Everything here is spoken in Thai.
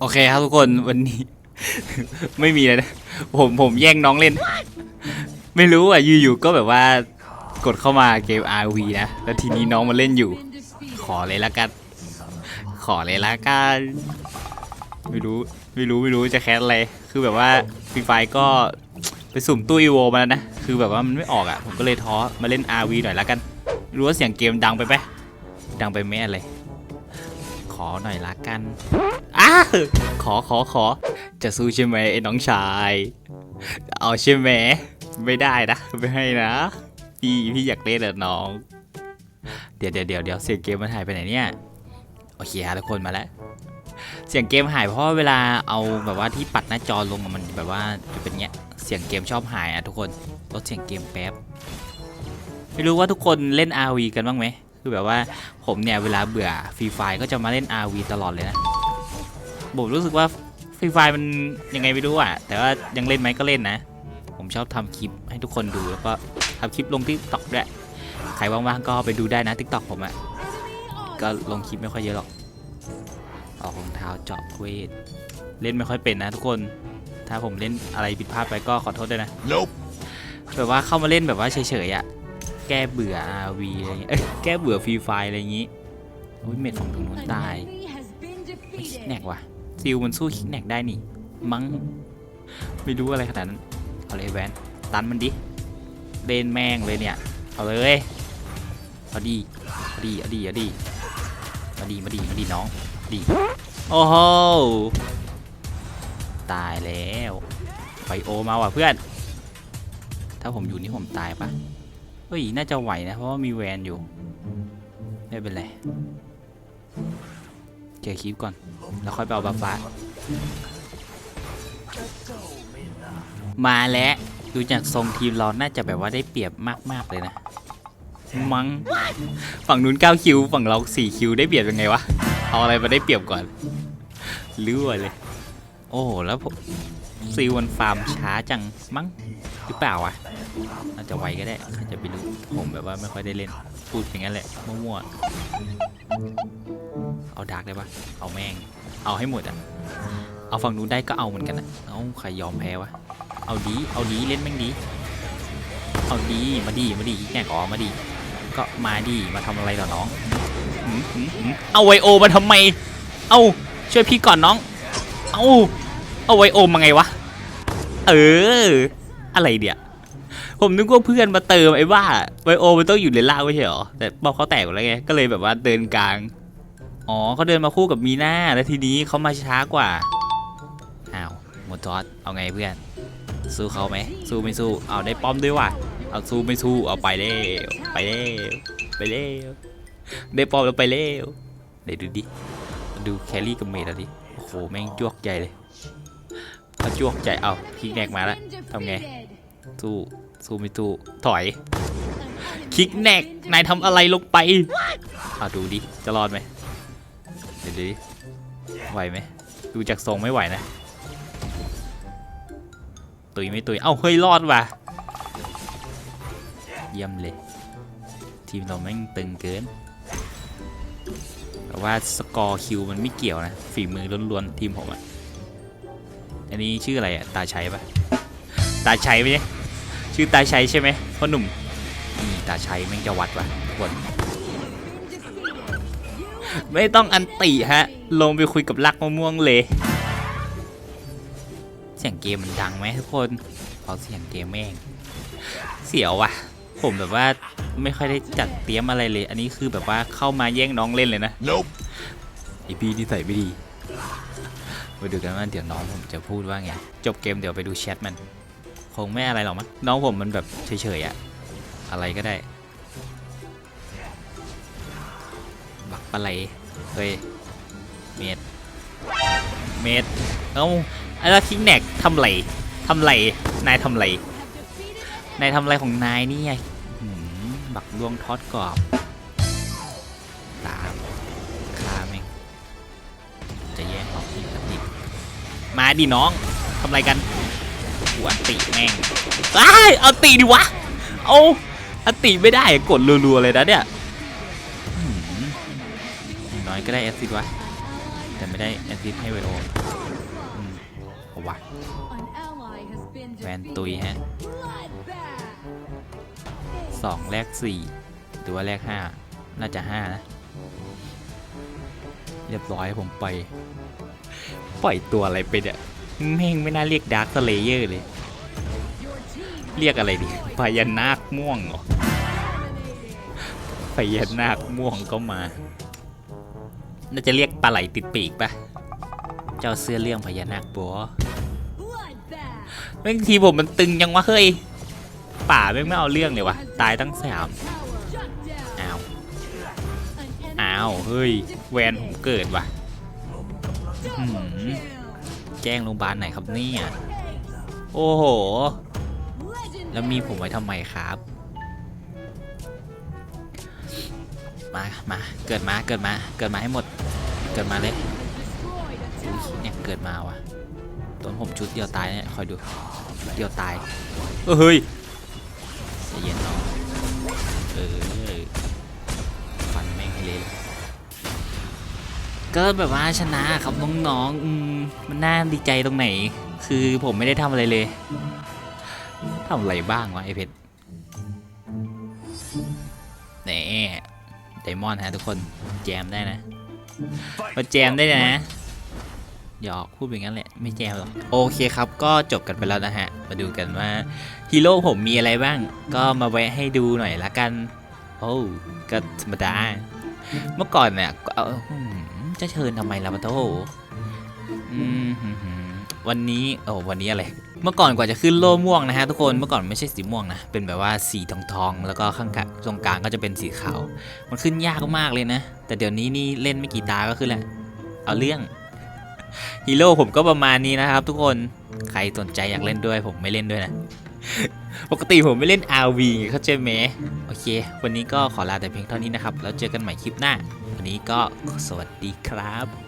โอเคครับทุกคนวันนี้ ไม่มีเลยนะ ผมผมแย่งน้องเล่น ไม่รู้อะอยู่ๆก็แบบว่ากดเข้ามาเกม RV นะ แล้วทีนี้น้องมาเล่นอยู่ ขอเลยละกัน ขอเลยละกันไม่รู้ไม่รู้ไม่รู้จะแคสอะไร คือแบบว่าฟรีไฟก็ไปสุ่มตู้อีโวมาแล้วนะ คือแบบว่ามันไม่ออกอะ ผมก็เลยท้อมาเล่น RV หน่อยละกันรู้ว่าเสียงเกมดังไปไหมดังไปไหมอะไรขอหน่อยละกัน อ้าขอขอขอ จะสู้ใช่ไหมไอ้น้องชาย เอาใช่ไหมไม่ได้นะไม่ให้นะ พี่พี่อยากเล่นเหรอน้อง เดี๋ยวเดี๋ยวเดี๋ยวเดี๋ยวเสียงเกมมันหายไปไหนเนี่ยโอเคฮะทุกคนมาแล้วเสียงเกมหายเพราะเวลาเอาแบบว่าที่ปัดหน้าจอลงมันแบบว่าจะเป็นเงี้ยเสียงเกมชอบหายอะทุกคนลดเสียงเกมแป๊บไม่รู้ว่าทุกคนเล่น RV กันบ้างไหมคือแบบว่าผมเนี่ยเวลาเบื่อฟรีไฟก็จะมาเล่น RV ตลอดเลยนะ ผมรู้สึกว่าฟรีไฟมันยังไงไม่รู้อะ แต่ว่ายังเล่นไหมก็เล่นนะ ผมชอบทำคลิปให้ทุกคนดูแล้วก็ทำคลิปลงทิกตอกด้วยใครว่างๆก็ไปดูได้นะทิกตอกผมอะก็ลงคลิปไม่ค่อยเยอะหรอก ออกรองเท้าเจาะเวทเล่นไม่ค่อยเป็นนะทุกคน ถ้าผมเล่นอะไรผิดพลาดไปก็ขอโทษด้วยนะ Nope. แบบว่าเข้ามาเล่นแบบว่าเฉยๆอะแก้เบื่อ RV อะไรเงี้ยเอ้ยแก้เบื่อฟรีไฟอะไรอย่างงี้ อุ้ยเม็ดของตรงนู้นตายไม่คิกแนกว่ะ ซิลมันสู้คิกแนกได้นี่ มั้ง ไม่รู้อะไรขนาดนั้น เอาเลยแวน ตันมันดิเล่นแม่งเลยเนี่ย เอาเลยเอาดีเอาดีเอาดีเอาดีมาดีมาดีมาดีน้องดีโอ้โหตายแล้วไฟโอมาว่ะเพื่อน ถ้าผมอยู่นี่ผมตายปะเฮ้ย น่าจะไหวนะ เพราะว่ามีแวนอยู่ ไม่เป็นไร เจอคลิปก่อน แล้วค่อยไปเอาบัฟฟ้า มาแล้ว ดูจากทรงทีมเราน่าจะแบบว่าได้เปรียบมาก ๆ เลยนะ มัง้งฝั่งนู้น9คิว ฝั่งเรา4คิวได้เปรียบยังไงวะ เอาอะไรมาได้เปรียบก่อนลื้อเลย โอ้แล้วผมซีวันฟาร์มช้าจังมั้งหรือเปล่าวะน่าจะไวก็ได้ใครจะไปรู้ผมแบบว่าไม่ค่อยได้เล่น พูดอย่างนั้นแหละมั่วๆ เอาดาร์กได้ปะเอาแม่ง เอาให้หมดอะ เอาฝั่งนู้นได้ก็เอาเหมือนกันอะเอาใครยอมแพ้วะ เอาดี เอาดีเล่นแม่งดี เอาดีมาดีมาดีแง่อ๋อมาดี ก็มาดีมาทำอะไรต่อน้องหืมหืมหืมเอาไวโอมาทำไม เอาช่วยพี่ก่อนน้อง เอาเอาไวโอมาไงวะ เออ อะไรเดี๋ยผมนึกว่าเพื่อนมาเติมไอ้บ้าไวโอมันต้องอยู่ในล่างไม่ใช่หรอ แต่บอกเขาแตกหมดแล้วไง ก็เลยแบบว่าเดินกลาง อ๋อเขาเดินมาคู่กับมีน่าแล้วทีนี้เขามาช้ากว่า อ้าวหมดจอดเอาไงเพื่อน สู้เขาไหม สู้ไม่สู้ เอาได้ป้อมด้วยว่ะ เอาสู้ไม่สู้ เอาไปเร็วไปเร็วไปเร็วได้ป้อมแล้วไปเร็วเดี๋ยวดูดิ ดูแครี่กับเมดแล้วดิ โอ้โหแม่งจวกใจเลยเอาจวกใจเอาคิกแนกมาแล้วทำไง สู้ สู้ไม่สู้ ถอย คิกแนกนายทำอะไรลงไปเอาดูดิ จะรอดไหม ดี๋ยวดูดิไหวไหมดูจากทรงไม่ไหวนะ ตุยไม่ตุย เอ้าเฮ้ยรอดว่ะ เยี่ยมเลย ทีมเราแม่งตึงเกินแต่ว่าสกอร์คิวมันไม่เกี่ยวนะ ฝีมือล้วนๆทีมผมอะอันนี้ชื่ออะไรอะตาชัยปะตาชัยไหมเนี่ยชื่อตาชัยใช่ไหมพ่อหนุ่มนี่ตาชัยแม่งจะวัดว่ะทุกคน ไม่ต้องอันติฮะ ลงไปคุยกับลักมะม่วงเลย เสียงเกมมันดังไหมทุกคนขอเสียงเกมแม่งเสียวว่ะ ผมแบบว่าไม่ค่อยได้จัดเตรียมอะไรเลย อันนี้คือแบบว่าเข้ามาแย่งน้องเล่นเลยนะ Nope. ไอพี่ที่ใส่ไม่ดี มาดูกันว่าเดี๋ยวน้องผมจะพูดว่าไง จบเกมเดี๋ยวไปดูแชทมัน คงไม่อะไรหรอกมั้งน้องผมมันแบบเฉยๆอะอะไรก็ได้ บักปะไหลเฮ้ย เมดเมดเอ้าไอ้แล้วคิงแนกทำไรทำไร นายทำไร นายทำอะไรของนายนี่ไงหืมบักลวงทอดกรอบ ตามคาแม่ง จะแย่งออกอีกครับดิมาดิน้องทำอะไรกันกูอันติแม่งอ้าเอาติดิวะ เอาอันติไม่ได้กดรัวๆเลยนะเนี่ย อย่างน้อยก็ได้แอซิดวะ แต่ไม่ได้แอซิสต์ให้ไวโอเอาวะแฟแวนตุยฮะสองแลกสี่หรือว่าแลกห้าน่าจะห้านะ เรียบร้อยผมปล่อย ปล่อยตัวอะไรไปเนี่ยแม่งไม่น่าเรียกดาร์คสเลเยอร์เลย เรียกอะไรดีพญานาคม่วงเหรอพญานาคม่วงก็มา น่าจะเรียกปลาไหลติดปีกปะเจ้าเสื้อเรื่องพญานาคบัวแม่งทีผมมันตึงยังวะเฮ้ย ป่าแม่งไม่เอาเรื่องเลยวะตายตั้งสามอ้าวอ้าวเฮ้ยแวนผมเกิดว่ะหืมแจ้งโรงพยาบาลไหนครับเนี่ยโอ้โห แล้วมีผมไว้ทำไมครับ มามาเกิดมาเกิดมาเกิดมาให้หมด เกิดมาเลยอุ๊ยเนี่ยเกิดมาว่ะโดนผมชุดเดียวตายเนี่ยคอยดูชุดเดียวตายเออเฮ้ยใจเย็นน้องเออฟันแม่งให้เละเลยก็แบบว่าชนะครับน้องๆอืมมันน่าดีใจตรงไหน คือผมไม่ได้ทำอะไรเลยทำอะไรบ้างวะไอเพชรเน่ ไดมอนด์ฮะทุกคนแจมได้นะมาแจมได้นะหยอกพูดเป็นงั้นแหละไม่แจมหรอกโอเคครับ ก็จบกันไปแล้วนะฮะ มาดูกันว่าฮีโร่ผมมีอะไรบ้าง ก็มาแวะให้ดูหน่อยละกัน โอ้ก็ธรรมดา เมื่อก่อนเนี่ยก็เอาอืมจะเชิญทำไมล่ะปะโตอืมหืมหืมวันนี้โอ้วันนี้อะไร เมื่อก่อนกว่าจะขึ้นโล่ม่วงนะฮะทุกคนเมื่อก่อนไม่ใช่สีม่วงนะเป็นแบบว่าสีทองทองแล้วก็ข้างกลางตรงกลางก็จะเป็นสีขาวมันขึ้นยากมากเลยนะ แต่เดี๋ยวนี้นี่เล่นไม่กี่ตาก็ขึ้นแหล้วเอาเรื่องฮีโร่ผมก็ประมาณนี้นะครับ ทุกคนใครสนใจอยากเล่นด้วยผมไม่เล่นด้วยนะปกติผมไม่เล่น RV เข้าใจไหมโอเค วันนี้ก็ขอลาแต่เพียงเท่านี้นะครับ แล้วเจอกันใหม่คลิปหน้า วันนี้ก็สวัสดีครับ